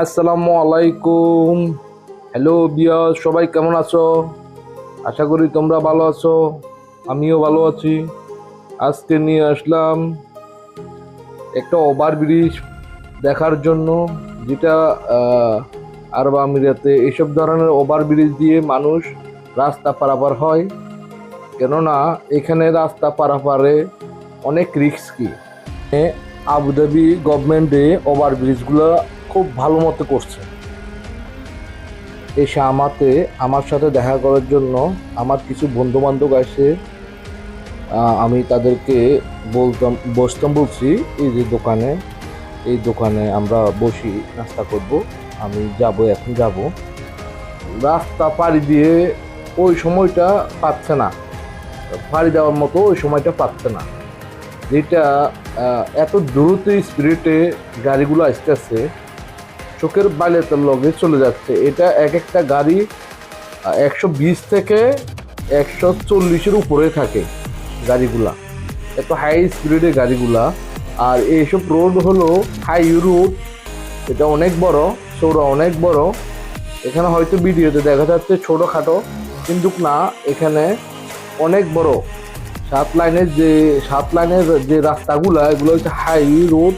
আসসালামু আলাইকুম। হ্যালো বিয়া সবাই কেমন আছো? আশা করি তোমরা ভালো আছো, আমিও ভালো আছি। আজকে নিয়ে আসলাম একটা ওভার ব্রিজ দেখার জন্য, যেটা আরব আমিরাতে এইসব ধরনের ওভার ব্রিজ দিয়ে মানুষ রাস্তা পারাপার হয়। কেননা, এখানে রাস্তা পারাপারে অনেক রিস্কি। আবুধাবি গভর্নমেন্টে ওভার ব্রিজগুলো খুব ভালো মতো করছে। এসে আমাতে, আমার সাথে দেখা করার জন্য আমার কিছু বন্ধু বান্ধব আসে আমি তাদেরকে বলতাম, বসতাম বলছি, এই যে দোকানে, এই দোকানে আমরা বসি, নাস্তা করব, আমি যাব, এখন যাব। রাস্তা পাড়ি দিয়ে ওই সময়টা পাচ্ছে না। পাড়ি দেওয়ার মতো ওই সময়টা পাচ্ছে না। যেটা এত দ্রুত স্পিরিটে গাড়িগুলো আসতেছে, চোখের বাইলের লগে চলে যাচ্ছে। এটা এক একটা গাড়ি একশো বিশ থেকে একশো চল্লিশের উপরে থাকে গাড়িগুলা। এত হাই স্পিডের গাড়িগুলা। আর এইসব রোড হলো হাই রোড এটা অনেক বড় চৌড়া অনেক বড়। এখানে হয়তো ভিডিওতে দেখা যাচ্ছে ছোটোখাটো, কিন্তু না, এখানে অনেক বড়। সাত লাইনের যে সাত লাইনের যে রাস্তাগুলা, এগুলো হচ্ছে হাই রোড,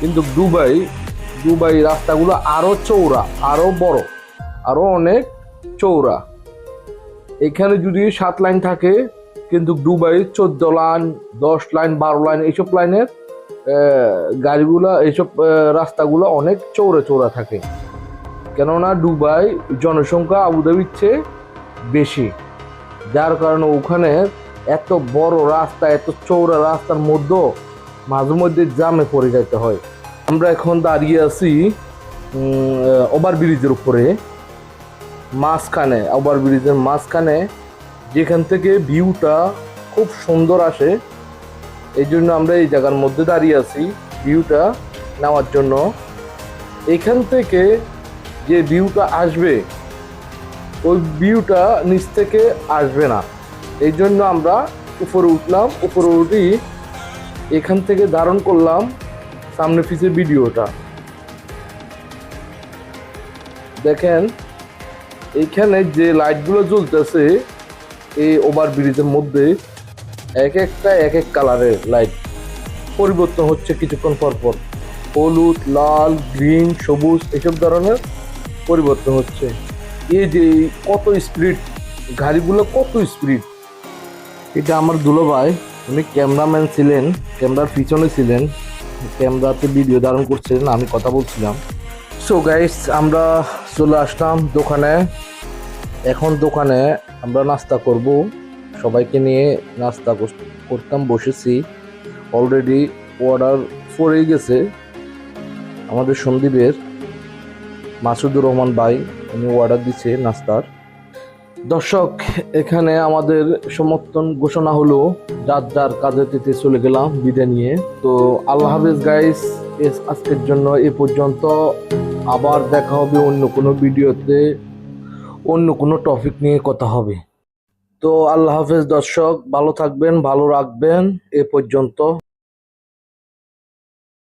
কিন্তু দুবাই দুবাই রাস্তাগুলো আরও চৌড়া আরও বড় আরও অনেক চৌড়া এখানে যদি সাত লাইন থাকে, কিন্তু দুবাই চোদ্দ লাইন, দশ লাইন, বারো লাইন, এইসব লাইনের গাড়িগুলা, এইসব রাস্তাগুলো অনেক চৌড়া চৌড়া থাকে। কেননা দুবাই জনসংখ্যা আবুধাবির চেয়ে বেশি। যার কারণে ওখানে এত বড় রাস্তা, এত চৌড়া রাস্তার মধ্যে মাঝে মধ্যে জামে পড়ে যেতে হয়। আমরা এখন দাঁড়িয়ে আছি ওভার ব্রিজের উপরে। মাঝখানে ওভার ব্রিজের মাঝখানে, যেখান থেকে ভিউটা খুব সুন্দর আসে। এই জন্য আমরা এই জায়গার মধ্যে দাঁড়িয়ে আছি, ভিউটা নেওয়ার জন্য। এখান থেকে যে ভিউটা আসবে, ওই ভিউটা নিচ থেকে আসবে না। এই জন্য আমরা উপরে উঠলাম, উপরে উঠি, এখান থেকে ধারণ করলাম সামনে পিছে ভিডিওটা। দেখেন, এইখানে যে লাইটগুলো জ্বলতেছে, এই ওভার ব্রিজের মধ্যে এক একটা, এক এক কালারের লাইট পরিবর্তন হচ্ছে কিছুক্ষণ পর পর। হলুদ, লাল, গ্রিন, সবুজ, এসব ধরনের পরিবর্তন হচ্ছে। এই যে কত স্পিড গাড়িগুলো কত স্পিড এটা আমার দুলো ভাই। উনি ক্যামেরাম্যান ছিলেন, ক্যামেরার পিছনে ছিলেন। ক্যামেরাতে ভিডিও ধারণ করছিলেন, আমি কথা বলছিলাম। সো গাইস আমরা চলে আসলাম দোকানে। এখন দোকানে আমরা নাস্তা করব। সবাইকে নিয়ে নাস্তা কর- করতাম, বসেছি। অলরেডি অর্ডার পড়ে গেছে আমাদের সন্দীপের। মাসুদুর রহমান ভাই, উনি অর্ডার দিচ্ছে নাস্তার। দর্শক, এখানে আমাদের সমর্থন ঘোষণা হলো, যার যার কাজে তিতে চলে গেলাম বিদে নিয়ে। তো আল্লাহ হাফেজ গাইস আজকের জন্য এ পর্যন্ত। আবার দেখা হবে অন্য কোনো ভিডিওতে, অন্য কোনো টপিক নিয়ে কথা হবে। তো আল্লাহ হাফেজ দর্শক, ভালো থাকবেন, ভালো রাখবেন। এ পর্যন্ত